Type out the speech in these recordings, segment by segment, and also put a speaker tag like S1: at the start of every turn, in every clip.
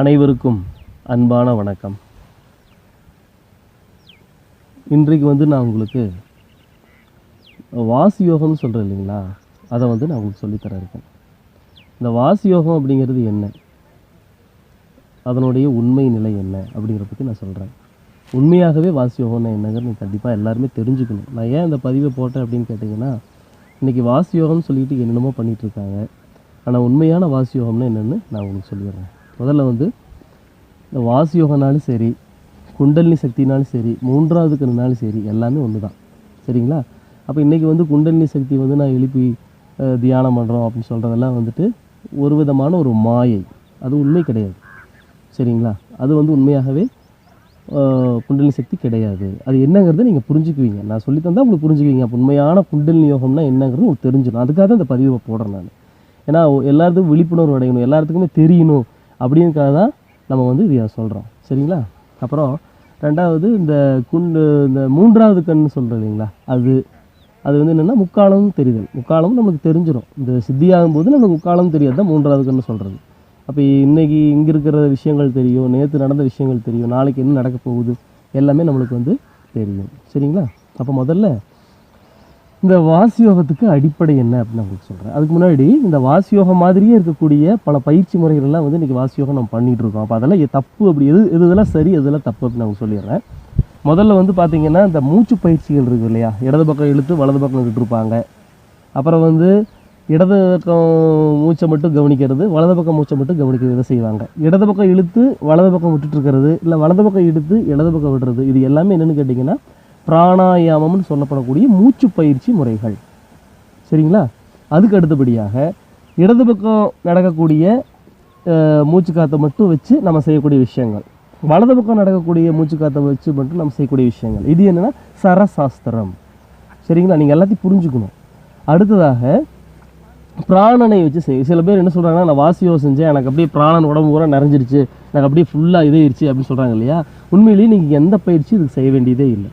S1: அனைவருக்கும் அன்பான வணக்கம் இன்றைக்கு வந்து நான் உங்களுக்கு வாசி யோகம்னு சொல்கிறேன் இல்லைங்களா அதை வந்து நான் உங்களுக்கு சொல்லித்தர இருக்கேன் இந்த வாசி யோகம் அப்படிங்கிறது என்ன அதனுடைய உண்மை நிலை என்ன அப்படிங்கிற பற்றி நான் சொல்கிறேன் உண்மையாகவே வாசி யோகம்னா என்னங்கிறது கண்டிப்பாக எல்லாருமே தெரிஞ்சுக்கணும் நான் ஏன் இந்த பதிவை போட்டேன் அப்படின்னு கேட்டிங்கன்னா இன்றைக்கி வாசி யோகம்னு சொல்லிட்டு என்னென்னமோ பண்ணிகிட்ருக்காங்க ஆனால் உண்மையான வாசி யோகம்னா என்னென்னு நான் உங்களுக்கு சொல்லிடுறேன் முதல்ல வந்து இந்த வாசு சரி குண்டலினி சக்தினாலும் சரி மூன்றாவது இருந்தாலும் சரி எல்லாமே ஒன்று தான் சரிங்களா அப்போ இன்றைக்கி வந்து குண்டலினி சக்தி வந்து நான் எழுப்பி தியானம் பண்ணுறோம் அப்படின்னு சொல்கிறதெல்லாம் வந்துட்டு ஒரு விதமான ஒரு மாயை அது உண்மை கிடையாது சரிங்களா அது வந்து உண்மையாகவே குண்டலினி சக்தி கிடையாது அது என்னங்கிறத நீங்கள் புரிஞ்சுக்குவீங்க நான் சொல்லித்தந்தால் தந்தால் உங்களுக்கு புரிஞ்சுக்குவீங்க அப்போ உண்மையான குண்டலினி யோகம்னா என்னங்கிறது உங்களுக்கு தெரிஞ்சிடும் அதுக்காக தான் இந்த பதிவை போடுறேன் நான் ஏன்னா எல்லாத்துக்கும் விழிப்புணர்வு அடையணும் எல்லாத்துக்குமே தெரியணும் அப்படிங்கிறது தான் நம்ம வந்து இதை சொல்கிறோம் சரிங்களா அப்புறம் ரெண்டாவது இந்த குண்டு இந்த மூன்றாவது கண்ணு சொல்கிறோம் இல்லைங்களா அது அது வந்து என்னென்னா முக்காலமும் தெரிதல் முக்காலமும் நமக்கு தெரிஞ்சிடும் இந்த சித்தியாகும் போது நமக்கு முக்காலம் தெரியாது தான் மூன்றாவது கண்ணு சொல்கிறது அப்போ இன்றைக்கி இங்கே இருக்கிற விஷயங்கள் தெரியும் நேற்று நடந்த விஷயங்கள் தெரியும் நாளைக்கு என்ன நடக்க போகுது எல்லாமே நம்மளுக்கு வந்து தெரியும் சரிங்களா அப்போ முதல்ல இந்த வாசியோகத்துக்கு அடிப்படை என்ன அப்படின்னு உங்களுக்கு சொல்கிறேன் அதுக்கு முன்னாடி இந்த வாசியோகம் மாதிரியே இருக்கக்கூடிய பல பயிற்சி முறைகள்லாம் வந்து இன்றைக்கி வாசியோகம் நம்ம பண்ணிகிட்டு இருக்கோம் அப்போ அதெல்லாம் தப்பு அப்படி எது எது இதெல்லாம் சரி எதுலாம் தப்பு அப்படின்னு நான் சொல்லிடுறேன் முதல்ல வந்து பார்த்திங்கன்னா இந்த மூச்சு பயிற்சிகள் இருக்குது இல்லையா இடது பக்கம் இழுத்து வலது பக்கம் இழுத்துருப்பாங்க அப்புறம் வந்து இடது பக்கம் மூச்சை மட்டும் கவனிக்கிறது வலது பக்கம் மூச்சை மட்டும் கவனிக்கிறது செய்வாங்க இடது பக்கம் இழுத்து வலது பக்கம் விட்டுட்டு இருக்கிறது இல்லை வலது பக்கம் இழுத்து இடது பக்கம் விடுறது இது எல்லாமே என்னென்னு கேட்டிங்கன்னா பிராணாயாமம்னு சொல்லப்படக்கூடிய மூச்சு பயிற்சி முறைகள் சரிங்களா அதுக்கு அடுத்தபடியாக இடது பக்கம் நடக்கக்கூடிய மூச்சு காற்றை மட்டும் வச்சு நம்ம செய்யக்கூடிய விஷயங்கள் வலது பக்கம் நடக்கக்கூடிய மூச்சு காற்றை வச்சு மட்டும் நம்ம செய்யக்கூடிய விஷயங்கள் இது என்னென்னா சரசாஸ்திரம் சரிங்களா நீங்கள் எல்லாத்தையும் புரிஞ்சுக்கணும் அடுத்ததாக பிராணனை வச்சு செய் சில பேர் என்ன சொல்கிறாங்கன்னா நான் வாசியோ செஞ்சேன் எனக்கு அப்படியே பிராணன் உடம்பு பூரா நிறைஞ்சிருச்சு எனக்கு அப்படியே ஃபுல்லாக இதாயிருச்சு அப்படின்னு சொல்கிறாங்க இல்லையா உண்மையிலேயே நீங்கள் எந்த பயிற்சி இதுக்கு செய்ய வேண்டியதே இல்லை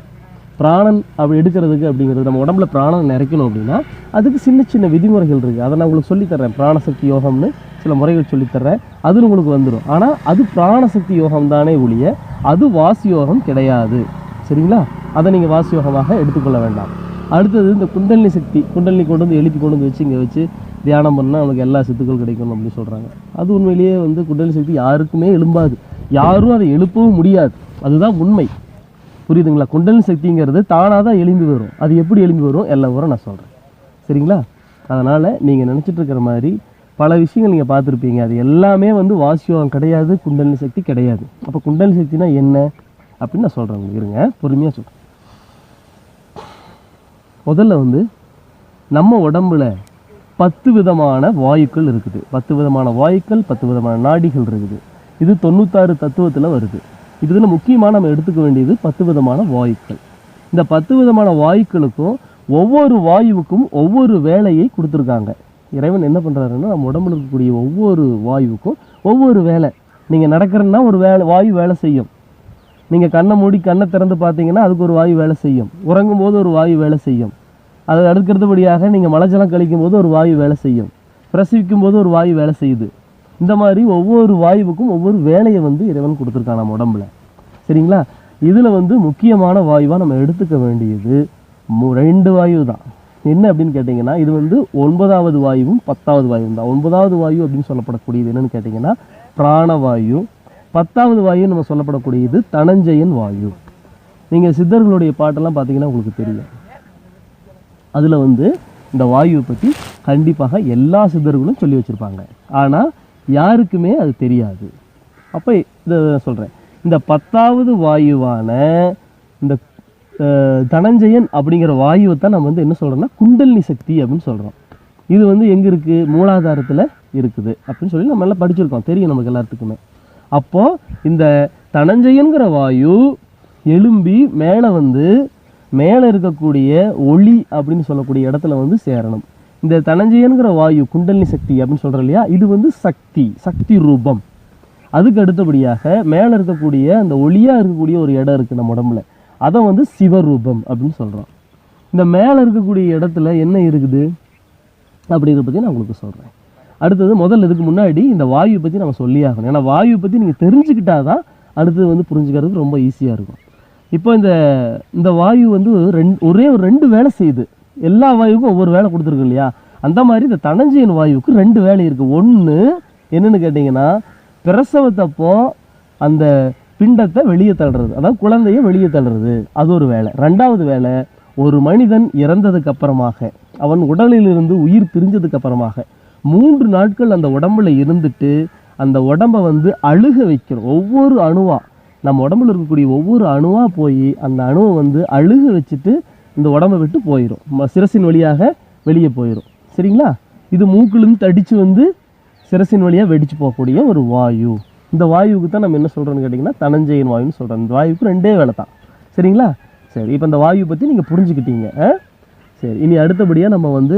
S1: பிராணன் அப்படி எடுக்கிறதுக்கு அப்படிங்கிறது நம்ம உடம்புல பிராணம் நிறைக்கணும் அப்படின்னா அதுக்கு சின்ன சின்ன விதிமுறைகள் இருக்குது அதை நான் உங்களுக்கு சொல்லித்தரேன் பிராணசக்தி யோகம்னு சில முறைகள் சொல்லித்தரேன் அது உங்களுக்கு வந்துடும் ஆனால் அது பிராணசக்தி யோகம் தானே ஒழிய அது வாசி யோகம் கிடையாது சரிங்களா அதை நீங்கள் வாசி யோகமாக எடுத்துக்கொள்ள வேண்டாம் அடுத்தது இந்த குண்டலினி சக்தி குண்டலினி கொண்டு வந்து எழுப்பி கொண்டு வந்து வச்சு இங்கே வச்சு தியானம் பண்ணால் நமக்கு எல்லா சித்துக்கள் கிடைக்கணும் அப்படின்னு சொல்கிறாங்க அது உண்மையிலேயே வந்து குண்டலினி சக்தி யாருக்குமே எழும்பாது யாரும் அதை எழுப்பவும் முடியாது அதுதான் உண்மை புரியுதுங்களா குண்டலின் சக்திங்கிறது தானாக தான் எலும்பி வரும் அது எப்படி எலும்பி வரும் எல்லா ஊரும் நான் சொல்கிறேன் சரிங்களா அதனால் நீங்கள் நினச்சிட்டு இருக்கிற மாதிரி பல விஷயங்கள் நீங்கள் பார்த்துருப்பீங்க அது எல்லாமே வந்து வாசியோகம் கிடையாது குண்டலின் சக்தி கிடையாது அப்போ குண்டலின் சக்தினா என்ன அப்படின்னு நான் சொல்கிறேன் உங்களுக்கு இருங்க பொறுமையாக சொல்கிறேன் முதல்ல வந்து நம்ம உடம்புல பத்து விதமான வாயுக்கள் இருக்குது பத்து விதமான வாயுக்கள் பத்து விதமான நாடிகள் இருக்குது இது தொண்ணூத்தாறு தத்துவத்தில் வருது இதில் முக்கியமாக நம்ம எடுத்துக்க வேண்டியது பத்து விதமான வாயுக்கள் இந்த பத்து விதமான வாயுக்களுக்கும் ஒவ்வொரு வாயுவுக்கும் ஒவ்வொரு வேலையை கொடுத்துருக்காங்க இறைவன் என்ன பண்ணுறாருன்னா நம்ம உடம்புல இருக்கக்கூடிய ஒவ்வொரு வாயுவுக்கும் ஒவ்வொரு வேலை நீங்கள் நடக்கிறன்னா ஒரு வேலை வாயு வேலை செய்யும் நீங்கள் கண்ணை மூடி கண்ணை திறந்து பார்த்தீங்கன்னா அதுக்கு ஒரு வாயு வேலை செய்யும் உறங்கும் போது ஒரு வாயு வேலை செய்யும் அதை அடுக்கிறதுபடியாக நீங்கள் மலைச்சலம் கழிக்கும் போது ஒரு வாயு வேலை செய்யும் பிரசவிக்கும் போது ஒரு வாயு வேலை செய்யுது இந்த மாதிரி ஒவ்வொரு வாயுவுக்கும் ஒவ்வொரு வேலையை வந்து இறைவன் கொடுத்துருக்கான் நம்ம உடம்புல சரிங்களா இதில் வந்து முக்கியமான வாயுவாக நம்ம எடுத்துக்க வேண்டியது ரெண்டு வாயு தான் என்ன அப்படின்னு கேட்டிங்கன்னா இது வந்து ஒன்பதாவது வாயுவும் பத்தாவது வாயுவும் தான் ஒன்பதாவது வாயு அப்படின்னு சொல்லப்படக்கூடியது என்னென்னு கேட்டிங்கன்னா பிராணவாயு பத்தாவது வாயு நம்ம சொல்லப்படக்கூடியது தனஞ்சயன் வாயு நீங்கள் சித்தர்களுடைய பாட்டெல்லாம் பார்த்தீங்கன்னா உங்களுக்கு தெரியும் அதில் வந்து இந்த வாயுவை பற்றி கண்டிப்பாக எல்லா சித்தர்களும் சொல்லி வச்சுருப்பாங்க ஆனால் யாருக்குமே அது தெரியாது அப்போ இதை சொல்கிறேன் இந்த பத்தாவது வாயுவான இந்த தனஞ்சயன் அப்படிங்கிற வாயுவை தான் நம்ம வந்து என்ன சொல்கிறோம்னா குண்டல்னி சக்தி அப்படின்னு சொல்கிறோம் இது வந்து எங்கே இருக்குது மூலாதாரத்தில் இருக்குது அப்படின்னு சொல்லி நம்ம எல்லாம் படிச்சிருக்கோம் தெரியும் நமக்கு எல்லாத்துக்குமே அப்போது இந்த தனஞ்சயன்கிற வாயு எலும்பி மேலே வந்து மேலே இருக்கக்கூடிய ஒளி அப்படின்னு சொல்லக்கூடிய இடத்துல வந்து சேரணும் இந்த தனஞ்சயனுங்கிற வாயு குண்டலினி சக்தி அப்படின்னு சொல்கிறோம் இல்லையா இது வந்து சக்தி சக்தி ரூபம் அதுக்கு அடுத்தபடியாக மேலே இருக்கக்கூடிய அந்த ஒளியாக இருக்கக்கூடிய ஒரு இடம் இருக்குது நம்ம உடம்புல அதை வந்து சிவரூபம் அப்படின்னு சொல்கிறோம் இந்த மேலே இருக்கக்கூடிய இடத்துல என்ன இருக்குது அப்படிங்கிறத பற்றி நான் உங்களுக்கு சொல்கிறேன் அடுத்தது முதல்ல இதுக்கு முன்னாடி இந்த வாயு பற்றி நம்ம சொல்லி ஆகணும் ஏன்னா வாயுவை பற்றி நீங்கள் தெரிஞ்சுக்கிட்டா தான் அடுத்தது வந்து புரிஞ்சுக்கிறதுக்கு ரொம்ப ஈஸியாக இருக்கும் இப்போ இந்த இந்த வாயு வந்து ரெண்டு ஒரே ஒரு ரெண்டு வேலை செய்யுது எல்லா வாயுக்கும் ஒவ்வொரு வேலை கொடுத்துருக்கு இல்லையா அந்த மாதிரி இந்த தனஞ்சியன் வாயுவுக்கு ரெண்டு வேலை இருக்குது ஒன்று என்னென்னு கேட்டிங்கன்னா பிரசவத்தப்போ அந்த பிண்டத்தை வெளியே தள்ளுறது அதாவது குழந்தைய வெளியே தள்ளுறது அது ஒரு வேலை ரெண்டாவது வேலை ஒரு மனிதன் இறந்ததுக்கு அப்புறமாக அவன் உடலிலிருந்து உயிர் பிரிஞ்சதுக்கு அப்புறமாக மூன்று நாட்கள் அந்த உடம்புல இருந்துட்டு அந்த உடம்பை வந்து அழுக வைக்கிறோம் ஒவ்வொரு அணுவாக நம்ம உடம்புல இருக்கக்கூடிய ஒவ்வொரு அணுவாக போய் அந்த அணுவை வந்து அழுக வச்சுட்டு இந்த உடம்பை விட்டு போயிடும் சிரசின் வழியாக வெளியே போயிடும் சரிங்களா இது மூக்கிலிருந்து தடித்து வந்து சிரசின் வழியாக வெடித்து போகக்கூடிய ஒரு வாயு இந்த வாயுவுக்கு தான் நம்ம என்ன சொல்கிறோன்னு கேட்டிங்கன்னா தனஞ்சயன் வாயுன்னு சொல்கிறோம் இந்த வாயுக்கு ரெண்டே வேலை தான் சரிங்களா சரி இப்போ இந்த வாயு பற்றி நீங்கள் புரிஞ்சுக்கிட்டீங்க சரி இனி அடுத்தபடியாக நம்ம வந்து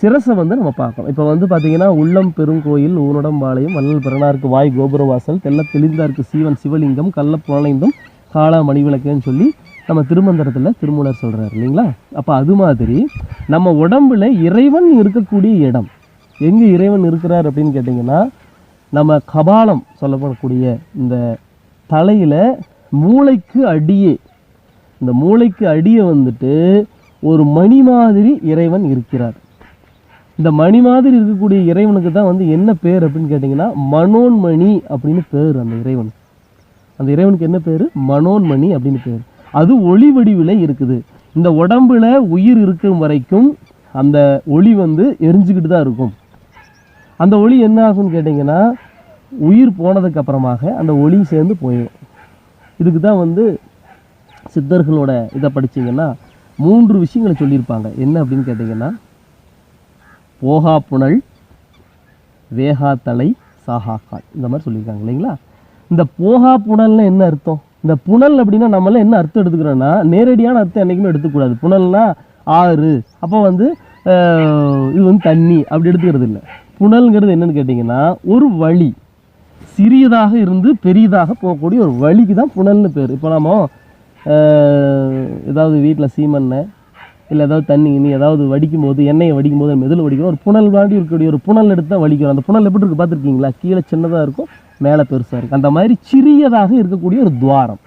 S1: சிரசை வந்து நம்ம பார்க்கணும் இப்போ வந்து பார்த்தீங்கன்னா உள்ளம் பெருங்கோயில் ஊரடம்பாளையம் வள்ளல் பிறனாருக்கு வாய் கோபுரவாசல் தெல்ல தெளிந்தாருக்கு சீவன் சிவலிங்கம் கள்ளப்புலனைந்தும் காளா மணிவிளக்குன்னு சொல்லி நம்ம திருமந்திரத்தில் திருமூலர் சொல்கிறார் இல்லைங்களா அப்போ அது மாதிரி நம்ம உடம்புல இறைவன் இருக்கக்கூடிய இடம் எங்கே இறைவன் இருக்கிறார் அப்படின்னு கேட்டிங்கன்னா நம்ம கபாலம் சொல்லப்படக்கூடிய இந்த தலையில் மூளைக்கு அடியே இந்த மூளைக்கு அடியை வந்துட்டு ஒரு மணி மாதிரி இறைவன் இருக்கிறார் இந்த மணி மாதிரி இருக்கக்கூடிய இறைவனுக்கு தான் வந்து என்ன பேர் அப்படின்னு கேட்டிங்கன்னா மனோன்மணி அப்படின்னு பேர் அந்த இறைவனுக்கு அந்த இறைவனுக்கு என்ன பேர் மனோன்மணி அப்படின்னு பேர் அது ஒளி வடிவில் இருக்குது இந்த உடம்புல உயிர் இருக்கும் வரைக்கும் அந்த ஒளி வந்து எரிஞ்சுக்கிட்டு தான் இருக்கும் அந்த ஒளி என்ன ஆகும்னு கேட்டிங்கன்னா உயிர் போனதுக்கப்புறமாக அந்த ஒளி சேர்ந்து போயிடும் இதுக்கு தான் வந்து சித்தர்களோட இதை படித்தீங்கன்னா மூன்று விஷயங்களை சொல்லியிருப்பாங்க என்ன அப்படின்னு கேட்டிங்கன்னா போகா புனல் வேகா தலை சாஹாக்கால் இந்த மாதிரி சொல்லியிருக்காங்க இல்லைங்களா இந்த போகா புனல்னு என்ன அர்த்தம் இந்த புனல் அப்படின்னா நம்மளால் என்ன அர்த்தம் எடுத்துக்கிறோன்னா நேரடியான அர்த்தம் என்றைக்குமே எடுத்துக்கூடாது புனல்னா ஆறு அப்போ வந்து இது வந்து தண்ணி அப்படி எடுத்துக்கிறது இல்லை புனல்ங்கிறது என்னென்னு கேட்டிங்கன்னா ஒரு வழி சிறியதாக இருந்து பெரியதாக போகக்கூடிய ஒரு வழிக்கு தான் புனல்னு பேர் இப்போ நம்ம ஏதாவது வீட்டில் சீமெண்ணெய் இல்லை ஏதாவது தண்ணி நீ ஏதாவது வடிக்கும் போது எண்ணெயை வடிக்கும் போது மெதில் வடிக்கிறோம் ஒரு புனல் வாண்டி இருக்கக்கூடிய ஒரு புனல் எடுத்து தான் வலிக்கிறோம் அந்த புனல் எப்படி இருக்குது பார்த்துருக்கீங்களா கீழே சின்னதாக இருக்கும் மேலே பெருசாக இருக்குது அந்த மாதிரி சிறியதாக இருக்கக்கூடிய ஒரு துவாரம்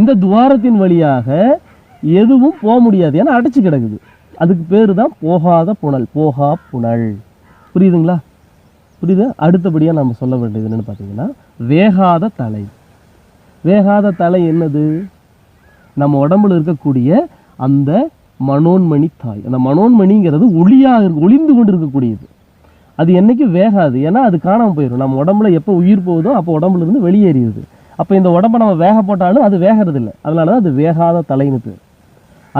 S1: இந்த துவாரத்தின் வழியாக எதுவும் போக முடியாது ஏன்னா அடைச்சி கிடக்குது அதுக்கு பேர் தான் போகாத புனல் போகா புனல் புரியுதுங்களா புரியுது அடுத்தபடியாக நம்ம சொல்ல வேண்டியது என்னென்னு பார்த்தீங்கன்னா வேகாத தலை வேகாத தலை என்னது நம்ம உடம்புல இருக்கக்கூடிய அந்த மனோன்மணி தாய் அந்த மனோன்மணிங்கிறது ஒளியாக ஒளிந்து கொண்டு இருக்கக்கூடியது அது என்றைக்கும் வேகாது ஏன்னா அது காணாமல் போயிடும் நம்ம உடம்புல எப்போ உயிர் போகுதோ அப்போ உடம்புல இருந்து வெளியேறிடுது அப்போ இந்த உடம்பை நம்ம வேக போட்டாலும் அது வேகிறது இல்லை அதனால தான் அது வேகாத தலைன்னு பேர்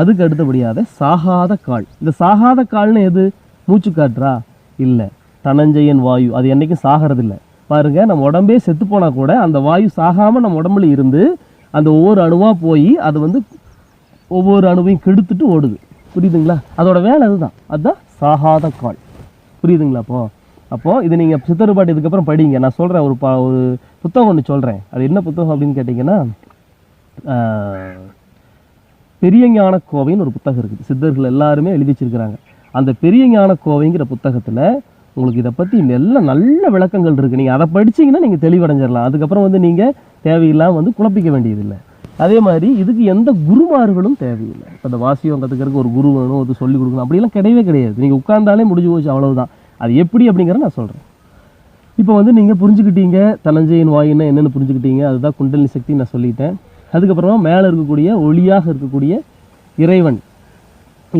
S1: அதுக்கு அடுத்தபடியாக சாகாத கால் இந்த சாகாத கால்னு எது மூச்சு காற்றா இல்லை தனஞ்சயன் வாயு அது என்றைக்கும் இல்லை பாருங்கள் நம்ம உடம்பே செத்து போனால் கூட அந்த வாயு சாகாமல் நம்ம உடம்புல இருந்து அந்த ஒவ்வொரு அணுவாக போய் அது வந்து ஒவ்வொரு அணுவையும் கெடுத்துட்டு ஓடுது புரியுதுங்களா அதோட வேலை அதுதான் அதுதான் சாகாத கால் புரியுதுங்களா அப்போது அப்போது இது நீங்கள் சித்தருபாட்டு இதுக்கப்புறம் படிங்க நான் சொல்கிறேன் ஒரு பா ஒரு புத்தகம் ஒன்று சொல்கிறேன் அது என்ன புத்தகம் அப்படின்னு கேட்டிங்கன்னா பெரிய ஞான கோவைன்னு ஒரு புத்தகம் இருக்குது சித்தர்கள் எல்லாருமே எழுதி வச்சிருக்கிறாங்க அந்த பெரிய ஞான கோவைங்கிற புத்தகத்தில் உங்களுக்கு இதை பற்றி எல்லாம் நல்ல விளக்கங்கள் இருக்குது நீங்கள் அதை படிச்சிங்கன்னா நீங்கள் தெளிவடைஞ்சிடலாம் அதுக்கப்புறம் வந்து நீங்கள் தேவையில்லாமல் வந்து குழப்பிக்க வேண்டியதில்லை அதே மாதிரி இதுக்கு எந்த குருமார்களும் தேவையில்லை இப்போ இந்த வாசியம் கற்றுக்கிறதுக்கு ஒரு குரு வேணும் அது சொல்லிக் கொடுக்கணும் அப்படிலாம் கிடையவே கிடையாது நீங்கள் உட்காந்தாலே முடிஞ்சு போச்சு அவ்வளவுதான் அது எப்படி அப்படிங்கிறத நான் சொல்கிறேன் இப்போ வந்து நீங்கள் புரிஞ்சுக்கிட்டீங்க தலஞ்சையின் வாயின்னா என்னென்னு புரிஞ்சுக்கிட்டீங்க அதுதான் குண்டலினி சக்தி நான் சொல்லிட்டேன் அதுக்கப்புறமா மேலே இருக்கக்கூடிய ஒளியாக இருக்கக்கூடிய இறைவன்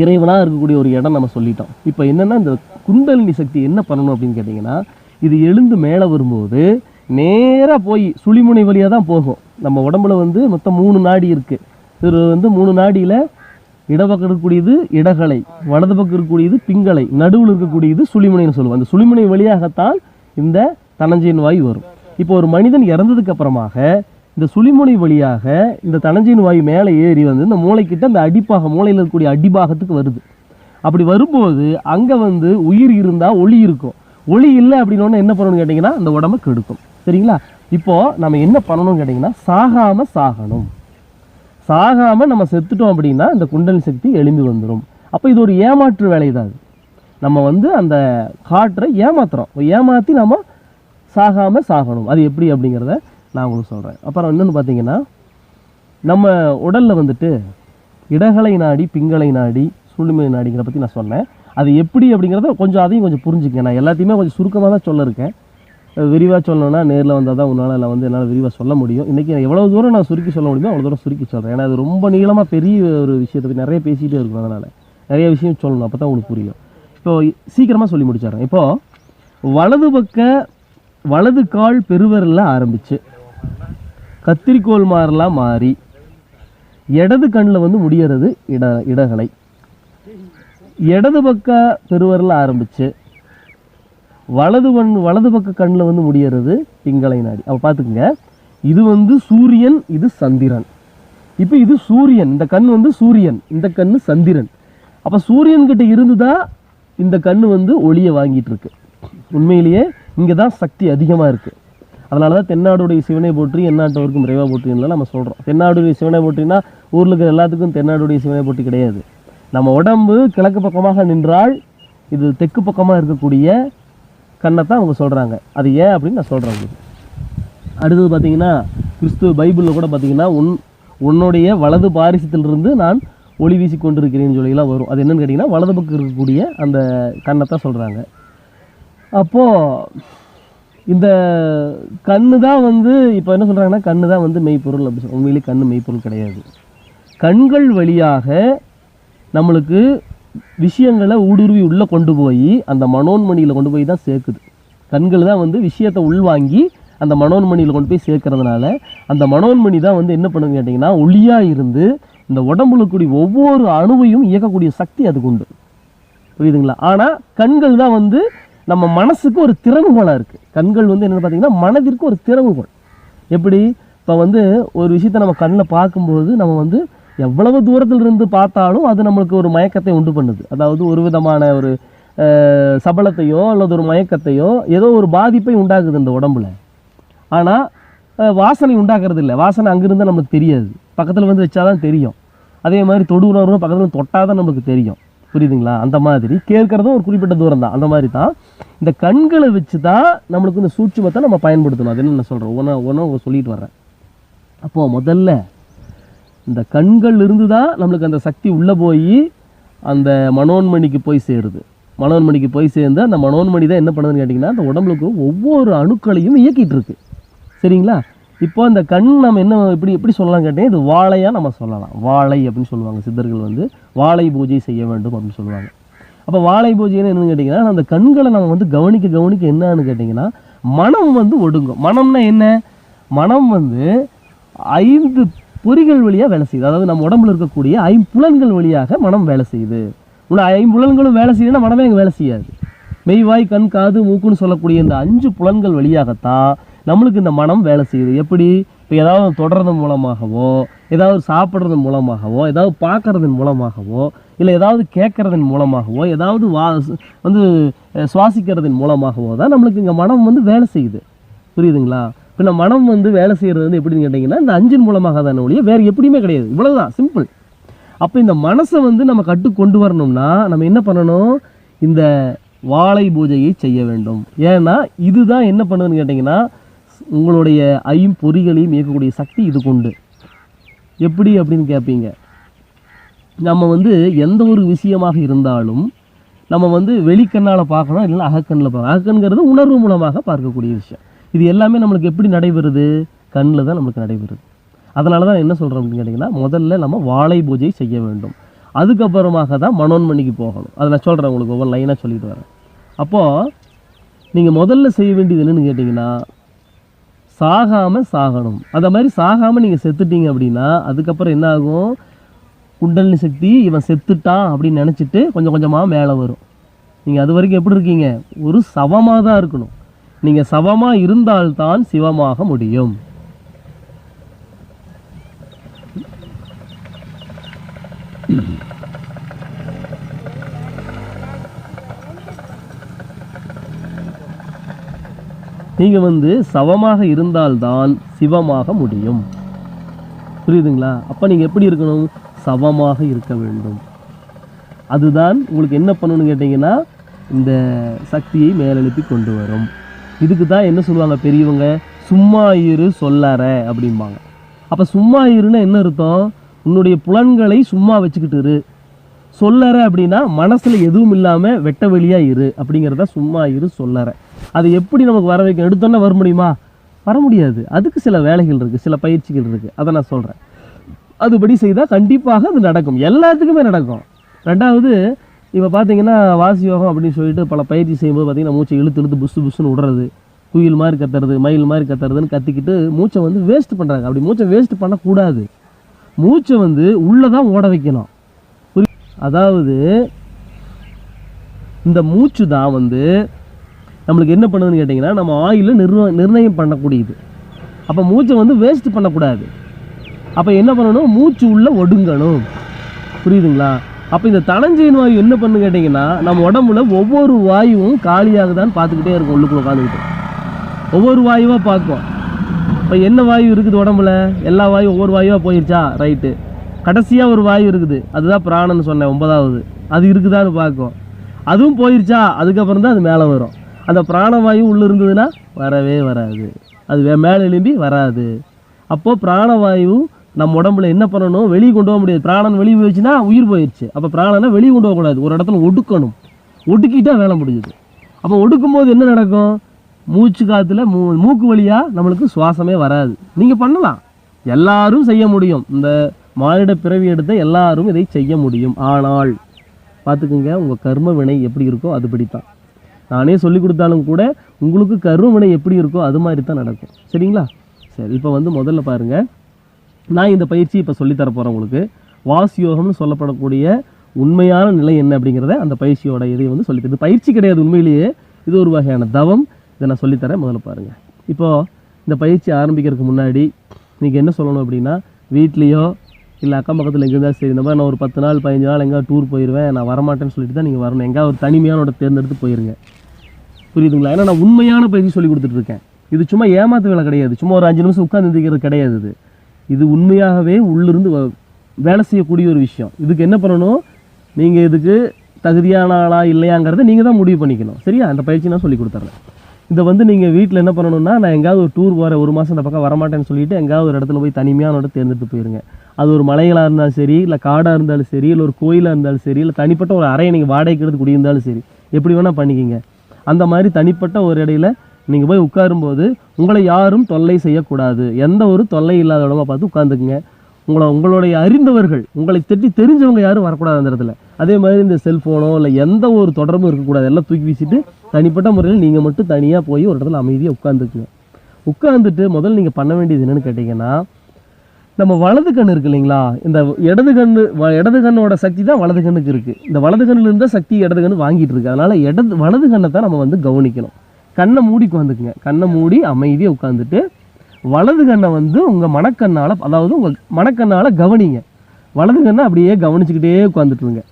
S1: இறைவனாக இருக்கக்கூடிய ஒரு இடம் நம்ம சொல்லிட்டோம் இப்போ என்னென்னா இந்த குண்டலினி சக்தி என்ன பண்ணணும் அப்படின்னு கேட்டிங்கன்னா இது எழுந்து மேலே வரும்போது நேராக போய் சுழிமுனை வழியாக தான் போகும் நம்ம உடம்புல வந்து மொத்தம் மூணு நாடி இருக்குது இது வந்து மூணு நாடியில் இடப்பக்கம் இருக்கக்கூடியது இடகலை வலது பக்கம் இருக்கக்கூடியது பிங்களை நடுவில் இருக்கக்கூடியது சுழிமுனைன்னு சொல்லுவோம் அந்த சுழிமுனை வழியாகத்தான் இந்த தனஞ்சையின் வாயு வரும் இப்போ ஒரு மனிதன் இறந்ததுக்கு அப்புறமாக இந்த சுழிமுனை வழியாக இந்த தனஞ்சையின் வாயு மேலே ஏறி வந்து இந்த மூளைக்கிட்ட அந்த அடிப்பாக மூளையில் இருக்கக்கூடிய அடிபாகத்துக்கு வருது அப்படி வரும்போது அங்கே வந்து உயிர் இருந்தால் ஒளி இருக்கும் ஒளி இல்லை அப்படின்னோடனே என்ன பண்ணணும்னு கேட்டிங்கன்னா அந்த உடம்பு கெடுக்கும் சரிங்களா இப்போது நம்ம என்ன பண்ணணும்னு கேட்டிங்கன்னா சாகாமல் சாகணும் சாகாமல் நம்ம செத்துட்டோம் அப்படின்னா இந்த குண்டலி சக்தி எழும்பி வந்துடும் அப்போ இது ஒரு ஏமாற்று வேலை தான் நம்ம வந்து அந்த காற்றை ஏமாத்துறோம் ஏமாற்றி நம்ம சாகாமல் சாகணும் அது எப்படி அப்படிங்கிறத நான் உங்களுக்கு சொல்கிறேன் அப்புறம் இன்னொன்று பார்த்தீங்கன்னா நம்ம உடலில் வந்துட்டு இடகலை நாடி பிங்களை நாடி சுள்ளுமை நாடிங்கிற பற்றி நான் சொன்னேன் அது எப்படி அப்படிங்கிறத கொஞ்சம் அதையும் கொஞ்சம் புரிஞ்சுக்கேன் நான் எல்லாத்தையுமே கொஞ்சம் சுருக்கமாக தான் சொல்ல இருக்கேன் விரிவாக சொல்லணும்னா நேரில் வந்தால் தான் உன்னால் இல்லை வந்து என்னால் விரிவாக சொல்ல முடியும் இன்றைக்கி எவ்வளோ தூரம் நான் சுருக்கி சொல்ல முடியுமோ அவ்வளோ தூரம் சுருக்கி சொல்கிறேன் ஏன்னா அது ரொம்ப நீளமாக பெரிய ஒரு விஷயத்தை பற்றி நிறைய பேசிகிட்டே இருக்கும் அதனால் நிறைய விஷயம் சொல்லணும் அப்போ தான் உங்களுக்கு புரியும் இப்போது சீக்கிரமாக சொல்லி முடிச்சிடறேன் இப்போது வலது பக்க வலது கால் பெருவரில் ஆரம்பிச்சு கத்திரிக்கோள் மாறலாம் மாறி இடது கண்ணில் வந்து முடியறது இட இடகலை இடது பக்க பெருவரில் ஆரம்பித்து வலது கண் வலது பக்க கண்ணில் வந்து முடியறது பிங்களை நாடி அப்போ பார்த்துக்குங்க இது வந்து சூரியன் இது சந்திரன் இப்போ இது சூரியன் இந்த கண் வந்து சூரியன் இந்த கண் சந்திரன் அப்போ சூரியன்கிட்ட இருந்து தான் இந்த கண் வந்து ஒளியை வாங்கிட்டு இருக்கு உண்மையிலேயே இங்கே தான் சக்தி அதிகமாக இருக்குது அதனால தான் தென்னாடுடைய சிவனை போற்றி என்னாட்டவருக்கும் விரைவாக போற்றினால நம்ம சொல்கிறோம் தென்னாடுடைய சிவனை போற்றினா ஊரில் இருக்கிற எல்லாத்துக்கும் தென்னாடுடைய சிவனை போட்டி கிடையாது நம்ம உடம்பு கிழக்கு பக்கமாக நின்றால் இது தெற்கு பக்கமாக இருக்கக்கூடிய கண்ணை தான் அவங்க சொல்கிறாங்க அது ஏன் அப்படின்னு நான் சொல்கிறேன் உங்களுக்கு அடுத்தது பார்த்தீங்கன்னா கிறிஸ்துவ பைபிளில் கூட பார்த்தீங்கன்னா உன் உன்னுடைய வலது பாரிசத்திலிருந்து நான் ஒளி வீசி கொண்டிருக்கிறேன்னு சொல்லிலாம் வரும் அது என்னென்னு கேட்டிங்கன்னா வலது பக்கம் இருக்கக்கூடிய அந்த கண்ணை தான் சொல்கிறாங்க அப்போது இந்த கண்ணு தான் வந்து இப்போ என்ன சொல்கிறாங்கன்னா கண்ணு தான் வந்து மெய்ப்பொருள் அப்படி உண்மையிலேயே கண்ணு மெய்ப்பொருள் கிடையாது கண்கள் வழியாக நம்மளுக்கு விஷயங்களை ஊடுருவி உள்ளே கொண்டு போய் அந்த மனோன்மணியில் கொண்டு போய் தான் சேர்க்குது கண்கள் தான் வந்து விஷயத்தை உள்வாங்கி அந்த மனோன்மணியில் கொண்டு போய் சேர்க்கறதுனால அந்த மனோன்மணி தான் வந்து என்ன பண்ணுன்னு கேட்டிங்கன்னா ஒளியாக இருந்து இந்த உடம்புல கூடிய ஒவ்வொரு அணுவையும் இயக்கக்கூடிய சக்தி அதுக்கு உண்டு புரியுதுங்களா ஆனால் கண்கள் தான் வந்து நம்ம மனசுக்கு ஒரு திறவுகோளாக இருக்குது கண்கள் வந்து என்னென்னு பார்த்தீங்கன்னா மனதிற்கு ஒரு திறவுகோள் எப்படி இப்போ வந்து ஒரு விஷயத்தை நம்ம கண்ணில் பார்க்கும்போது நம்ம வந்து எவ்வளவு தூரத்தில் இருந்து பார்த்தாலும் அது நம்மளுக்கு ஒரு மயக்கத்தை உண்டு பண்ணுது அதாவது ஒரு விதமான ஒரு சபலத்தையோ அல்லது ஒரு மயக்கத்தையோ ஏதோ ஒரு பாதிப்பை உண்டாக்குது இந்த உடம்புல ஆனால் வாசனை உண்டாக்குறது இல்லை வாசனை அங்கிருந்து நமக்கு தெரியாது பக்கத்தில் வந்து வச்சாதான் தெரியும் அதே மாதிரி தொடு உணர்வு பக்கத்தில் தொட்டால் தான் நமக்கு தெரியும் புரியுதுங்களா அந்த மாதிரி கேட்குறதும் ஒரு குறிப்பிட்ட தூரம் தான் அந்த மாதிரி தான் இந்த கண்களை வச்சு தான் நம்மளுக்கு இந்த சூட்சுமத்தை நம்ம பயன்படுத்தணும் அது என்ன நான் சொல்கிறேன் ஒன்று ஒன்று சொல்லிட்டு வர்றேன் அப்போது முதல்ல இந்த கண்கள் இருந்து தான் நம்மளுக்கு அந்த சக்தி உள்ளே போய் அந்த மனோன்மணிக்கு போய் சேருது மனோன்மணிக்கு போய் சேர்ந்து அந்த மனோன்மணி தான் என்ன பண்ணுதுன்னு கேட்டிங்கன்னா அந்த உடம்புக்கு ஒவ்வொரு அணுக்களையும் இயக்கிட்டு இருக்கு சரிங்களா இப்போ அந்த கண் நம்ம என்ன இப்படி எப்படி சொல்லலாம் கேட்டேன் இது வாழையாக நம்ம சொல்லலாம் வாழை அப்படின்னு சொல்லுவாங்க சித்தர்கள் வந்து வாழை பூஜை செய்ய வேண்டும் அப்படின்னு சொல்லுவாங்க அப்போ வாழை பூஜைன்னு என்னன்னு கேட்டிங்கன்னா அந்த கண்களை நம்ம வந்து கவனிக்க கவனிக்க என்னன்னு கேட்டிங்கன்னா மனம் வந்து ஒடுங்கும் மனம்னா என்ன மனம் வந்து ஐந்து பொறிகள் வழியாக வேலை செய்யுது அதாவது நம்ம உடம்புல இருக்கக்கூடிய ஐம்புலன்கள் வழியாக மனம் வேலை செய்யுது உள்ள ஐம்புலன்களும் வேலை செய்யுதுன்னா மனமே அங்கே வேலை செய்யாது மெய்வாய் கண் காது மூக்குன்னு சொல்லக்கூடிய இந்த அஞ்சு புலன்கள் வழியாகத்தான் நம்மளுக்கு இந்த மனம் வேலை செய்யுது எப்படி இப்போ ஏதாவது தொடர்றது மூலமாகவோ ஏதாவது சாப்பிட்றது மூலமாகவோ ஏதாவது பார்க்குறதன் மூலமாகவோ இல்லை ஏதாவது கேட்குறதன் மூலமாகவோ ஏதாவது வா வந்து சுவாசிக்கிறதன் மூலமாகவோ தான் நம்மளுக்கு இங்கே மனம் வந்து வேலை செய்யுது புரியுதுங்களா பின்ன மனம் வந்து வேலை செய்கிறது வந்து எப்படின்னு கேட்டிங்கன்னா இந்த அஞ்சின் மூலமாக தானே ஒழிய வேறு எப்படியுமே கிடையாது இவ்வளோதான் சிம்பிள் அப்போ இந்த மனசை வந்து நம்ம கட்டு கொண்டு வரணும்னா நம்ம என்ன பண்ணணும் இந்த வாழை பூஜையை செய்ய வேண்டும் ஏன்னா இதுதான் என்ன பண்ணுதுன்னு கேட்டிங்கன்னா உங்களுடைய பொறிகளையும் இயக்கக்கூடிய சக்தி இது கொண்டு எப்படி அப்படின்னு கேட்பீங்க நம்ம வந்து எந்த ஒரு விஷயமாக இருந்தாலும் நம்ம வந்து வெளிக்கண்ணால் பார்க்கணும் இல்லைன்னா அகக்கண்ணில் பார்க்கணும் அகக்கண்கிறது உணர்வு மூலமாக பார்க்கக்கூடிய விஷயம் இது எல்லாமே நம்மளுக்கு எப்படி நடைபெறுது கண்ணில் தான் நம்மளுக்கு நடைபெறுது அதனால தான் என்ன சொல்கிறோம் அப்படின்னு கேட்டிங்கன்னா முதல்ல நம்ம வாழை பூஜை செய்ய வேண்டும் அதுக்கப்புறமாக தான் மனோன்மணிக்கு போகணும் அதை நான் சொல்கிறேன் உங்களுக்கு ஒவ்வொரு லைனாக சொல்லிட்டு வரேன் அப்போது நீங்கள் முதல்ல செய்ய வேண்டியது என்னென்னு கேட்டிங்கன்னா சாகாமல் சாகணும் அதை மாதிரி சாகாமல் நீங்கள் செத்துட்டீங்க அப்படின்னா அதுக்கப்புறம் என்ன ஆகும் குண்டலினி சக்தி இவன் செத்துட்டான் அப்படின்னு நினச்சிட்டு கொஞ்சம் கொஞ்சமாக மேலே வரும் நீங்கள் அது வரைக்கும் எப்படி இருக்கீங்க ஒரு சவமாக தான் இருக்கணும் நீங்கள் சவமாக இருந்தால்தான் சிவமாக முடியும் நீங்கள் வந்து சவமாக இருந்தால்தான் சிவமாக முடியும் புரியுதுங்களா அப்போ நீங்கள் எப்படி இருக்கணும் சவமாக இருக்க வேண்டும் அதுதான் உங்களுக்கு என்ன பண்ணணும்னு கேட்டிங்கன்னா இந்த சக்தியை மேலெழுப்பி கொண்டு வரும் இதுக்கு தான் என்ன சொல்லுவாங்க பெரியவங்க சும்மா இரு சொல்லார அப்படிம்பாங்க அப்போ சும்மா இருன்னா என்ன அர்த்தம் உன்னுடைய புலன்களை சும்மா வச்சுக்கிட்டு இரு சொல்லற அப்படின்னா மனசில் எதுவும் இல்லாமல் வெட்ட வெளியாக இரு அப்படிங்கிறத சும்மா இரு சொல்லற அது எப்படி நமக்கு வர வைக்கணும் எடுத்தோன்னே வர முடியுமா வர முடியாது அதுக்கு சில வேலைகள் இருக்குது சில பயிற்சிகள் இருக்குது அதை நான் சொல்கிறேன் அதுபடி செய்தால் கண்டிப்பாக அது நடக்கும் எல்லாத்துக்குமே நடக்கும் ரெண்டாவது இப்போ பார்த்தீங்கன்னா வாசி யோகம் அப்படின்னு சொல்லிட்டு பல பயிற்சி செய்யும்போது பார்த்திங்கன்னா மூச்சை இழுத்து இழுத்து புஸ்ஸு புஸ்ஸுன்னு விடுறது குயில் மாதிரி கத்துறது மயில் மாதிரி கத்துறதுன்னு கத்திக்கிட்டு மூச்சை வந்து வேஸ்ட் பண்ணுறாங்க அப்படி மூச்சை வேஸ்ட் பண்ணக்கூடாது மூச்சை வந்து உள்ளே தான் ஓட வைக்கணும் புரி அதாவது இந்த மூச்சு தான் வந்து நம்மளுக்கு என்ன பண்ணுதுன்னு கேட்டிங்கன்னா நம்ம ஆயிலில் நிர்வ நிர்ணயம் பண்ணக்கூடியது அப்போ மூச்சை வந்து வேஸ்ட் பண்ணக்கூடாது அப்போ என்ன பண்ணணும் மூச்சு உள்ளே ஒடுங்கணும் புரியுதுங்களா அப்போ இந்த தனஞ்சீன் வாயு என்ன பண்ணு கேட்டிங்கன்னா நம்ம உடம்புல ஒவ்வொரு வாயுவும் காலியாக தான் பார்த்துக்கிட்டே இருக்கும் உள்ளுக்குள்ள உட்காந்துக்கிட்டு ஒவ்வொரு வாயுவாக பார்க்கும் இப்போ என்ன வாயு இருக்குது உடம்புல எல்லா வாயும் ஒவ்வொரு வாயுவாக போயிடுச்சா ரைட்டு கடைசியாக ஒரு வாயு இருக்குது அதுதான் பிராணம்னு சொன்னேன் ஒன்பதாவது அது இருக்குதான்னு பார்க்கும் அதுவும் போயிடுச்சா அதுக்கப்புறம் தான் அது மேலே வரும் அந்த பிராணவாயு உள்ளே இருந்ததுன்னா வரவே வராது அது மேலே எழும்பி வராது அப்போது பிராணவாயு நம்ம உடம்புல என்ன பண்ணணும் வெளியே கொண்டு போக முடியாது பிராணன் வெளியே போயிடுச்சுன்னா உயிர் போயிடுச்சு அப்போ பிராணனை வெளியே கொண்டு போகக்கூடாது ஒரு இடத்துல ஒடுக்கணும் ஒடுக்கிட்டா வேலை முடிஞ்சுது அப்போ ஒடுக்கும் போது என்ன நடக்கும் மூச்சு காற்றுல மூ மூக்கு வழியாக நம்மளுக்கு சுவாசமே வராது நீங்கள் பண்ணலாம் எல்லாரும் செய்ய முடியும் இந்த மானிட பிறவி எடுத்த எல்லாரும் இதை செய்ய முடியும் ஆனால் பார்த்துக்குங்க உங்கள் கர்ம வினை எப்படி இருக்கோ அதுபடி தான் நானே சொல்லி கொடுத்தாலும் கூட உங்களுக்கு கர்ம வினை எப்படி இருக்கோ அது மாதிரி தான் நடக்கும் சரிங்களா சரி இப்போ வந்து முதல்ல பாருங்கள் நான் இந்த பயிற்சி இப்போ சொல்லித்தர போகிறேன் உங்களுக்கு வாஸ் யோகம்னு சொல்லப்படக்கூடிய உண்மையான நிலை என்ன அப்படிங்கிறத அந்த பயிற்சியோட இதை வந்து இந்த பயிற்சி கிடையாது உண்மையிலேயே இது ஒரு வகையான தவம் இதை நான் சொல்லித்தரேன் முதல்ல பாருங்கள் இப்போது இந்த பயிற்சி ஆரம்பிக்கிறதுக்கு முன்னாடி நீங்கள் என்ன சொல்லணும் அப்படின்னா வீட்லேயோ இல்லை அக்கம் பக்கத்தில் இருந்தாலும் சரி இந்த மாதிரி நான் ஒரு பத்து நாள் பதினஞ்சு நாள் எங்கேயாவது டூர் போயிடுவேன் நான் வரமாட்டேன்னு சொல்லிட்டு தான் நீங்கள் வரணும் எங்கேயாவது ஒரு தனிமையான தேர்ந்தெடுத்து போயிருங்க புரியுதுங்களா ஏன்னா நான் உண்மையான பயிற்சி சொல்லி கொடுத்துட்ருக்கேன் இது சும்மா ஏமாத்து வேலை கிடையாது சும்மா ஒரு அஞ்சு நிமிஷம் உட்காந்து நிற்கிறது கிடையாது இது இது உண்மையாகவே உள்ளிருந்து வேலை செய்யக்கூடிய ஒரு விஷயம் இதுக்கு என்ன பண்ணணும் நீங்கள் இதுக்கு தகுதியான ஆளா இல்லையாங்கிறத நீங்கள் தான் முடிவு பண்ணிக்கணும் சரியா அந்த பயிற்சி நான் சொல்லி கொடுத்துறேன் இதை வந்து நீங்கள் வீட்டில் என்ன பண்ணணும்னா நான் எங்கேயாவது ஒரு டூர் போகிறேன் ஒரு மாதம் இந்த பக்கம் வரமாட்டேன்னு சொல்லிட்டு எங்கேயாவது ஒரு இடத்துல போய் தனிமையான இடம் தேர்ந்தெடுத்து போயிருங்க அது ஒரு மலைகளாக இருந்தாலும் சரி இல்லை காடாக இருந்தாலும் சரி இல்லை ஒரு கோயிலாக இருந்தாலும் சரி இல்லை தனிப்பட்ட ஒரு அறையை நீங்கள் வாடகைக்கு எடுத்து குடியிருந்தாலும் சரி எப்படி வேணால் பண்ணிக்கிங்க அந்த மாதிரி தனிப்பட்ட ஒரு இடையில நீங்கள் போய் உட்காரும்போது உங்களை யாரும் தொல்லை செய்யக்கூடாது எந்த ஒரு தொல்லை இல்லாத இடமா பார்த்து உட்காந்துக்குங்க உங்களை உங்களுடைய அறிந்தவர்கள் உங்களை திட்டி தெரிஞ்சவங்க யாரும் வரக்கூடாது அந்த இடத்துல அதே மாதிரி இந்த செல்ஃபோனோ இல்லை எந்த ஒரு தொடர்பும் இருக்கக்கூடாது எல்லாம் தூக்கி வீசிட்டு தனிப்பட்ட முறையில் நீங்கள் மட்டும் தனியாக போய் ஒரு இடத்துல அமைதியாக உட்காந்துக்குங்க உட்காந்துட்டு முதல்ல நீங்கள் பண்ண வேண்டியது என்னென்னு கேட்டிங்கன்னா நம்ம வலது கண் இருக்கு இல்லைங்களா இந்த இடது கண் இடது கண்ணோட சக்தி தான் வலது கண்ணுக்கு இருக்குது இந்த வலது கண்ணில் இருந்தால் சக்தி இடது கண் வாங்கிட்டு இருக்கு அதனால் இடது வலது கண்ணை தான் நம்ம வந்து கவனிக்கணும் கண்ணை மூடி உட்காந்துக்குங்க கண்ணை மூடி அமைதியாக உட்காந்துட்டு வலது கண்ணை வந்து உங்கள் மணக்கண்ணால் அதாவது உங்கள் மணக்கண்ணால் கவனிங்க வலது கண்ணை அப்படியே கவனிச்சுக்கிட்டே உட்காந்துட்டுருங்க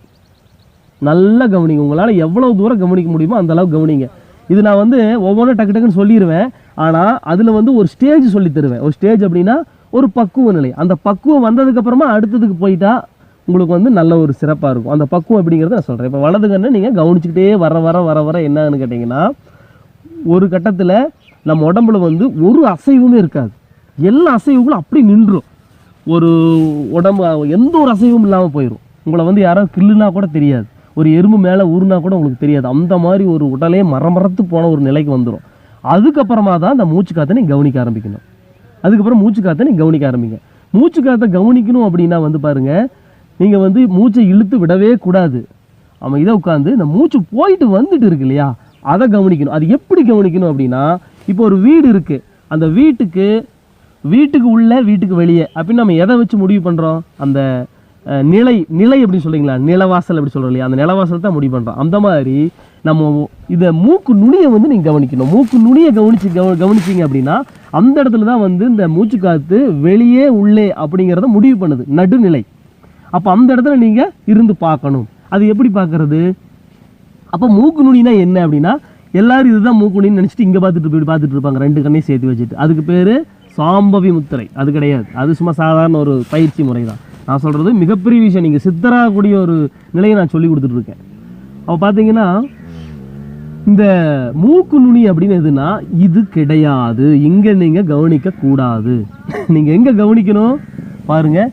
S1: நல்லா கவனிங்க உங்களால் எவ்வளோ தூரம் கவனிக்க முடியுமோ அந்தளவு கவனிங்க இது நான் வந்து ஒவ்வொன்றும் டக்கு டக்குன்னு சொல்லிடுவேன் ஆனால் அதில் வந்து ஒரு ஸ்டேஜ் சொல்லி தருவேன் ஒரு ஸ்டேஜ் அப்படின்னா ஒரு பக்குவ நிலை அந்த பக்குவம் வந்ததுக்கப்புறமா அடுத்ததுக்கு போயிட்டா உங்களுக்கு வந்து நல்ல ஒரு சிறப்பாக இருக்கும் அந்த பக்குவம் அப்படிங்கிறத நான் சொல்கிறேன் இப்போ வலது கண்ணை நீங்கள் கவனிச்சுக்கிட்டே வர வர வர வர என்னன்னு கேட்டிங்கன்னா ஒரு கட்டத்தில் நம்ம உடம்புல வந்து ஒரு அசைவுமே இருக்காது எல்லா அசைவுகளும் அப்படி நின்றும் ஒரு உடம்பு எந்த ஒரு அசைவும் இல்லாமல் போயிடும் உங்களை வந்து யாரோ கில்லுனா கூட தெரியாது ஒரு எறும்பு மேலே ஊறுனா கூட உங்களுக்கு தெரியாது அந்த மாதிரி ஒரு உடலே மரமரத்து போன ஒரு நிலைக்கு வந்துடும் அதுக்கப்புறமா தான் அந்த மூச்சு காற்றை நீ கவனிக்க ஆரம்பிக்கணும் அதுக்கப்புறம் மூச்சு காற்றை நீங்கள் கவனிக்க ஆரம்பிங்க மூச்சு காற்றை கவனிக்கணும் அப்படின்னா வந்து பாருங்கள் நீங்கள் வந்து மூச்சை இழுத்து விடவே கூடாது அவன் இதை உட்காந்து இந்த மூச்சு போயிட்டு வந்துட்டு இருக்கு இல்லையா அதை கவனிக்கணும் அது எப்படி கவனிக்கணும் அப்படின்னா இப்போ ஒரு வீடு இருக்குது அந்த வீட்டுக்கு வீட்டுக்கு உள்ளே வீட்டுக்கு வெளியே அப்படின்னு நம்ம எதை வச்சு முடிவு பண்ணுறோம் அந்த நிலை நிலை அப்படின்னு சொல்கிறீங்களா நிலவாசல் அப்படி சொல்கிறோம் இல்லையா அந்த நிலவாசல் தான் முடிவு பண்ணுறோம் அந்த மாதிரி நம்ம இதை மூக்கு நுனியை வந்து நீங்கள் கவனிக்கணும் மூக்கு நுனியை கவனிச்சு கவ கவனிச்சிங்க அப்படின்னா அந்த இடத்துல தான் வந்து இந்த மூச்சு காற்று வெளியே உள்ளே அப்படிங்கிறத முடிவு பண்ணுது நடுநிலை அப்போ அந்த இடத்துல நீங்கள் இருந்து பார்க்கணும் அது எப்படி பார்க்குறது அப்போ மூக்கு நுனினா என்ன அப்படின்னா எல்லாரும் இதுதான் மூக்குனின்னு நினச்சிட்டு இங்கே பார்த்துட்டு இப்படி பார்த்துட்டு இருப்பாங்க ரெண்டு கண்ணையும் சேர்த்து வச்சுட்டு அதுக்கு பேர் சாம்பவி முத்திரை அது கிடையாது அது சும்மா சாதாரண ஒரு பயிற்சி முறை தான் நான் சொல்கிறது மிகப்பெரிய விஷயம் நீங்கள் சித்தராகக்கூடிய ஒரு நிலையை நான் சொல்லி கொடுத்துட்ருக்கேன் அப்போ பார்த்தீங்கன்னா இந்த மூக்கு நுனி அப்படின்னு எதுனா இது கிடையாது இங்கே நீங்கள் கவனிக்கக்கூடாது நீங்கள் எங்கே கவனிக்கணும் பாருங்கள்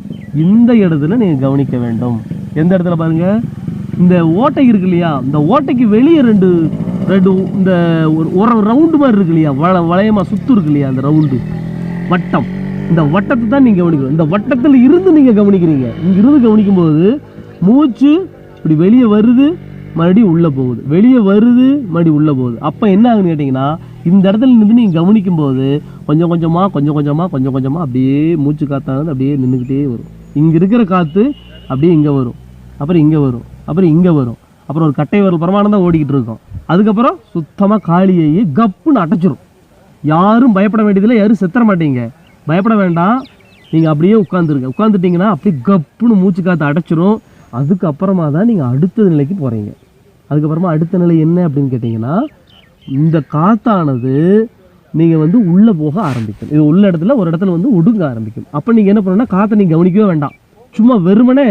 S1: இந்த இடத்துல நீங்கள் கவனிக்க வேண்டும் எந்த இடத்துல பாருங்கள் இந்த ஓட்டை இருக்கு இல்லையா இந்த ஓட்டைக்கு வெளியே ரெண்டு ரெண்டு இந்த ஒரு ரவுண்டு மாதிரி இருக்கு இல்லையா வள வளையமாக சுற்று இருக்கு இல்லையா அந்த ரவுண்டு வட்டம் இந்த வட்டத்தை தான் நீங்கள் கவனிக்கணும் இந்த வட்டத்தில் இருந்து நீங்கள் கவனிக்கிறீங்க இங்கே கவனிக்கும் கவனிக்கும்போது மூச்சு இப்படி வெளியே வருது மறுபடியும் உள்ளே போகுது வெளியே வருது மறுபடியும் உள்ளே போகுது அப்போ என்ன ஆகுன்னு கேட்டிங்கன்னா இந்த இடத்துல நின்று நீங்கள் கவனிக்கும்போது கொஞ்சம் கொஞ்சமாக கொஞ்சம் கொஞ்சமாக கொஞ்சம் கொஞ்சமாக அப்படியே மூச்சு காற்றானது அப்படியே நின்றுக்கிட்டே வரும் இங்கே இருக்கிற காற்று அப்படியே இங்கே வரும் அப்புறம் இங்கே வரும் அப்புறம் இங்கே வரும் அப்புறம் ஒரு கட்டை வரல் பிரமாணம் தான் ஓடிக்கிட்டு இருக்கும் அதுக்கப்புறம் சுத்தமாக காளியையே கப்புன்னு அடைச்சிரும் யாரும் பயப்பட வேண்டியதில்லை யாரும் செத்துற மாட்டீங்க பயப்பட வேண்டாம் நீங்கள் அப்படியே உட்காந்துருங்க உட்காந்துட்டிங்கன்னா அப்படியே கப்புன்னு மூச்சு காற்று அடைச்சிரும் அதுக்கப்புறமா தான் நீங்கள் அடுத்த நிலைக்கு போகிறீங்க அதுக்கப்புறமா அடுத்த நிலை என்ன அப்படின்னு கேட்டிங்கன்னா இந்த காற்றானது நீங்கள் வந்து உள்ளே போக ஆரம்பிக்கும் இது உள்ள இடத்துல ஒரு இடத்துல வந்து ஒடுங்க ஆரம்பிக்கும் அப்போ நீங்கள் என்ன பண்ணணும்னா காற்றை நீங்கள் கவனிக்கவே வேண்டாம் சும்மா வெறுமனே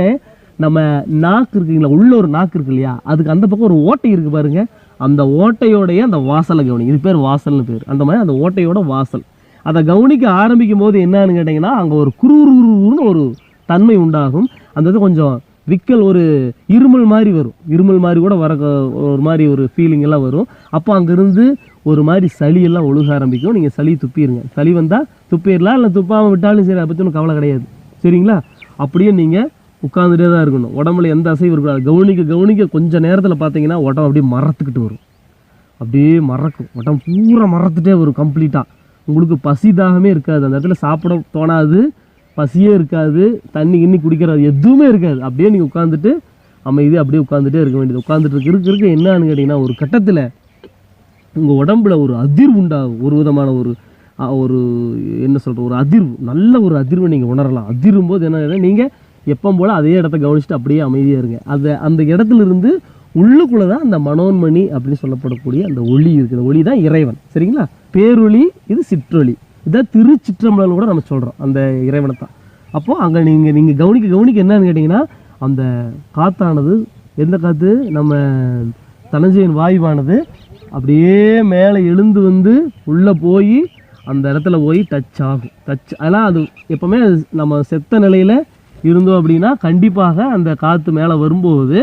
S1: நம்ம நாக்கு இருக்குங்களா உள்ள ஒரு நாக்கு இருக்கு இல்லையா அதுக்கு அந்த பக்கம் ஒரு ஓட்டை இருக்குது பாருங்க அந்த ஓட்டையோடைய அந்த வாசலை கவனி இது பேர் வாசல்னு பேர் அந்த மாதிரி அந்த ஓட்டையோட வாசல் அதை கவனிக்க ஆரம்பிக்கும் போது என்னன்னு கேட்டிங்கன்னா அங்கே ஒரு குருன்னு ஒரு தன்மை உண்டாகும் அந்த இது கொஞ்சம் விக்கல் ஒரு இருமல் மாதிரி வரும் இருமல் மாதிரி கூட வர ஒரு மாதிரி ஒரு ஃபீலிங் எல்லாம் வரும் அப்போ அங்கேருந்து ஒரு மாதிரி சளியெல்லாம் ஒழுக ஆரம்பிக்கும் நீங்கள் சளி துப்பிடுங்க சளி வந்தால் துப்பிடலாம் இல்லை துப்பாமல் விட்டாலும் சரி அதை பற்றி ஒன்றும் கவலை கிடையாது சரிங்களா அப்படியே நீங்கள் உட்காந்துட்டே தான் இருக்கணும் உடம்புல எந்த அசைவு இருக்காது கவனிக்க கவனிக்க கொஞ்சம் நேரத்தில் பார்த்தீங்கன்னா உடம்பு அப்படியே மறத்துக்கிட்டு வரும் அப்படியே மறக்கும் உடம்பு பூரா மறத்துட்டே வரும் கம்ப்ளீட்டாக உங்களுக்கு பசி தாகமே இருக்காது அந்த இடத்துல சாப்பிட தோணாது பசியே இருக்காது தண்ணி கிண்ணி குடிக்கிறது எதுவுமே இருக்காது அப்படியே நீங்கள் உட்காந்துட்டு அமைதி அப்படியே உட்காந்துட்டே இருக்க வேண்டியது உட்காந்துட்டு இருக்க இருக்க இருக்க என்னான்னு கேட்டிங்கன்னா ஒரு கட்டத்தில் உங்கள் உடம்புல ஒரு அதிர்வு உண்டாகும் ஒரு விதமான ஒரு ஒரு என்ன சொல்கிற ஒரு அதிர்வு நல்ல ஒரு அதிர்வை நீங்கள் உணரலாம் அதிரும்போது என்ன நீங்கள் எப்போ போல் அதே இடத்த கவனிச்சுட்டு அப்படியே அமைதியாக இருங்க அதை அந்த இடத்துல இருந்து உள்ளுக்குள்ளே தான் அந்த மனோன்மணி அப்படின்னு சொல்லப்படக்கூடிய அந்த ஒளி இருக்குது ஒளி தான் இறைவன் சரிங்களா பேரொளி இது சிற்றொளி இதான் திருச்சிற்றம்பலம் கூட நம்ம சொல்கிறோம் அந்த இறைவனை தான் அப்போது அங்கே நீங்கள் நீங்கள் கவனிக்க கவனிக்க என்னன்னு கேட்டிங்கன்னா அந்த காற்றானது எந்த காற்று நம்ம தனஞ்சயன் வாயுவானது அப்படியே மேலே எழுந்து வந்து உள்ளே போய் அந்த இடத்துல போய் டச் ஆகும் டச் அதெல்லாம் அது எப்போவுமே நம்ம செத்த நிலையில் இருந்தோம் அப்படின்னா கண்டிப்பாக அந்த காற்று மேலே வரும்போது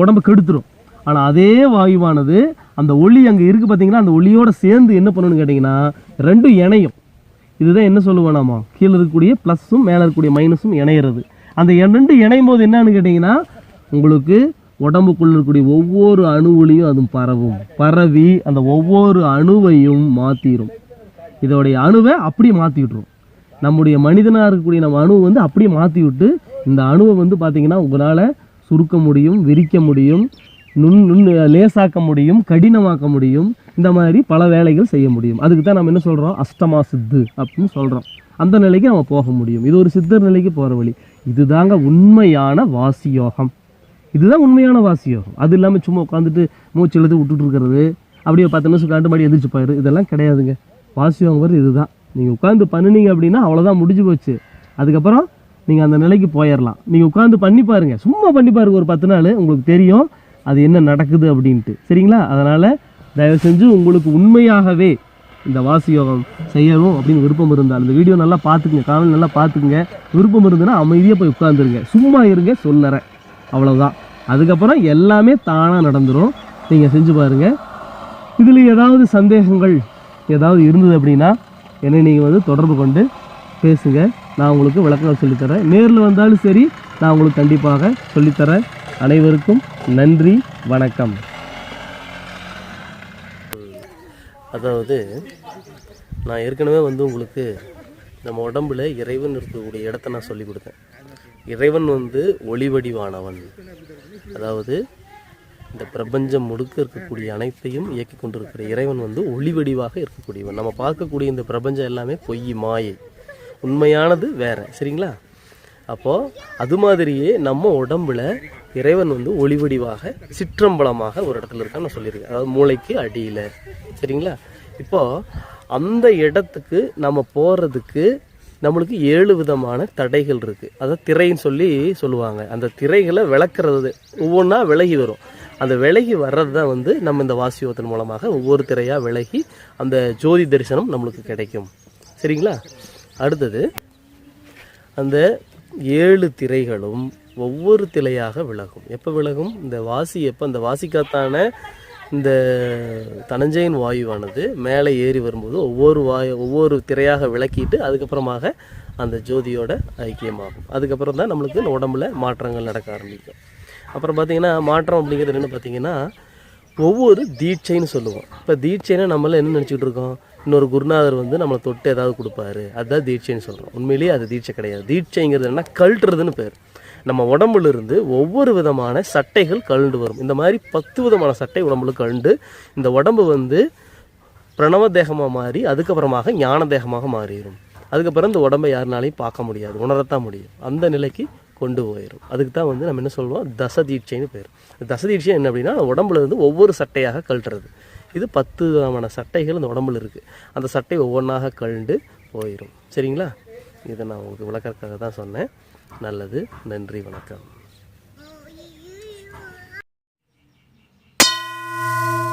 S1: உடம்பு கெடுத்துரும் ஆனால் அதே வாயுவானது அந்த ஒளி அங்கே இருக்குது பார்த்தீங்கன்னா அந்த ஒளியோடு சேர்ந்து என்ன பண்ணணும்னு கேட்டிங்கன்னா ரெண்டும் இணையும் இதுதான் என்ன சொல்லுவோம் கீழே இருக்கக்கூடிய ப்ளஸ்ஸும் மேலே இருக்கக்கூடிய மைனஸும் இணையிறது அந்த ரெண்டு இணையும் போது என்னன்னு கேட்டிங்கன்னா உங்களுக்கு உடம்புக்குள்ள இருக்கக்கூடிய ஒவ்வொரு ஒளியும் அதுவும் பரவும் பரவி அந்த ஒவ்வொரு அணுவையும் மாற்றிடும் இதோடைய அணுவை அப்படியே மாற்றிக்கிட்டுரும் நம்முடைய மனிதனாக இருக்கக்கூடிய நம்ம அணுவை வந்து அப்படியே மாற்றி விட்டு இந்த அணுவை வந்து பார்த்திங்கன்னா உங்களால் சுருக்க முடியும் விரிக்க முடியும் நுண் நுண் லேசாக்க முடியும் கடினமாக்க முடியும் இந்த மாதிரி பல வேலைகள் செய்ய முடியும் அதுக்கு தான் நம்ம என்ன சொல்கிறோம் அஷ்டமா சித்து அப்படின்னு சொல்கிறோம் அந்த நிலைக்கு நம்ம போக முடியும் இது ஒரு சித்தர் நிலைக்கு போகிற வழி இதுதாங்க உண்மையான வாசியோகம் இதுதான் உண்மையான வாசியோகம் அது இல்லாமல் சும்மா உட்காந்துட்டு மூச்சு எழுதி விட்டுட்டு இருக்கிறது அப்படியே பத்து நிமிஷம் காண்டு மாதிரி எதிர்த்து போயிரு இதெல்லாம் கிடையாதுங்க வாசியோகம் வருது இதுதான் நீங்கள் உட்காந்து பண்ணினீங்க அப்படின்னா அவ்வளோதான் முடிஞ்சு போச்சு அதுக்கப்புறம் நீங்கள் அந்த நிலைக்கு போயிடலாம் நீங்கள் உட்காந்து பண்ணி பாருங்கள் சும்மா பண்ணி பாருங்கள் ஒரு பத்து நாள் உங்களுக்கு தெரியும் அது என்ன நடக்குது அப்படின்ட்டு சரிங்களா அதனால் தயவு செஞ்சு உங்களுக்கு உண்மையாகவே இந்த வாசி யோகம் செய்யணும் அப்படின்னு விருப்பம் இருந்தால் இந்த வீடியோ நல்லா பார்த்துக்குங்க காவல் நல்லா பார்த்துக்குங்க விருப்பம் இருந்ததுன்னா அமைதியாக போய் உட்காந்துருங்க சும்மா இருங்க சொல்லறேன் அவ்வளோதான் அதுக்கப்புறம் எல்லாமே தானாக நடந்துடும் நீங்கள் செஞ்சு பாருங்கள் இதில் ஏதாவது சந்தேகங்கள் ஏதாவது இருந்தது அப்படின்னா என்னை நீங்கள் வந்து தொடர்பு கொண்டு பேசுங்க நான் உங்களுக்கு விளக்கங்கள் சொல்லித்தரேன் நேரில் வந்தாலும் சரி நான் உங்களுக்கு கண்டிப்பாக சொல்லித்தரேன் அனைவருக்கும் நன்றி வணக்கம் அதாவது நான் ஏற்கனவே வந்து உங்களுக்கு நம்ம உடம்புல இறைவன் இருக்கக்கூடிய இடத்த நான் சொல்லி கொடுத்தேன் இறைவன் வந்து ஒளிவடிவானவன் அதாவது இந்த பிரபஞ்சம் முழுக்க இருக்கக்கூடிய அனைத்தையும் இயக்கி கொண்டிருக்கிற இறைவன் வந்து ஒளிவடிவாக இருக்கக்கூடியவன் நம்ம பார்க்கக்கூடிய இந்த பிரபஞ்சம் எல்லாமே பொய் மாயை உண்மையானது வேற சரிங்களா அப்போது அது மாதிரியே நம்ம உடம்புல இறைவன் வந்து ஒளிவடிவாக சிற்றம்பலமாக ஒரு இடத்துல இருக்கான்னு நான் சொல்லியிருக்கேன் அதாவது மூளைக்கு அடியில் சரிங்களா இப்போது அந்த இடத்துக்கு நம்ம போகிறதுக்கு நம்மளுக்கு ஏழு விதமான தடைகள் இருக்குது அதை திரைன்னு சொல்லி சொல்லுவாங்க அந்த திரைகளை விளக்குறது ஒவ்வொன்றா விலகி வரும் அந்த விலகி வர்றது தான் வந்து நம்ம இந்த வாசியோத்தன் மூலமாக ஒவ்வொரு திரையாக விலகி அந்த ஜோதி தரிசனம் நம்மளுக்கு கிடைக்கும் சரிங்களா அடுத்தது அந்த ஏழு திரைகளும் ஒவ்வொரு திரையாக விலகும் எப்போ விலகும் இந்த வாசி எப்போ அந்த வாசிக்காத்தான இந்த தனஞ்சயன் வாயுவானது மேலே ஏறி வரும்போது ஒவ்வொரு வாய் ஒவ்வொரு திரையாக விளக்கிட்டு அதுக்கப்புறமாக அந்த ஜோதியோட ஐக்கியமாகும் அதுக்கப்புறம் தான் நம்மளுக்கு உடம்புல மாற்றங்கள் நடக்க ஆரம்பிக்கும் அப்புறம் பார்த்திங்கன்னா மாற்றம் அப்படிங்கிறது என்னென்னு பார்த்தீங்கன்னா ஒவ்வொரு தீட்சைன்னு சொல்லுவோம் இப்போ தீட்சைன்னா நம்மளாம் என்ன நினச்சிக்கிட்டு இருக்கோம் இன்னொரு குருநாதர் வந்து நம்மளை தொட்டு ஏதாவது கொடுப்பாரு அதுதான் தீட்சைன்னு சொல்கிறோம் உண்மையிலேயே அது தீட்சை கிடையாது தீட்சைங்கிறது என்ன கழட்டுறதுன்னு பேர் நம்ம உடம்புலேருந்து ஒவ்வொரு விதமான சட்டைகள் கழுண்டு வரும் இந்த மாதிரி பத்து விதமான சட்டை உடம்புல கழுண்டு இந்த உடம்பு வந்து பிரணவ தேகமாக மாறி அதுக்கப்புறமாக ஞான தேகமாக மாறிடும் அதுக்கப்புறம் இந்த உடம்பை யாருனாலையும் பார்க்க முடியாது உணரத்தான் முடியும் அந்த நிலைக்கு கொண்டு போயிடும் அதுக்கு தான் வந்து நம்ம என்ன சொல்லுவோம் தசதீட்சைன்னு பேர் தசதீட்சை என்ன அப்படின்னா உடம்புல இருந்து ஒவ்வொரு சட்டையாக கழட்டுறது இது பத்து விதமான சட்டைகள் இந்த உடம்புல இருக்குது அந்த சட்டை ஒவ்வொன்றாக கழண்டு போயிடும் சரிங்களா இதை நான் உங்களுக்கு விளக்கறதுக்காக தான் சொன்னேன் நல்லது நன்றி வணக்கம்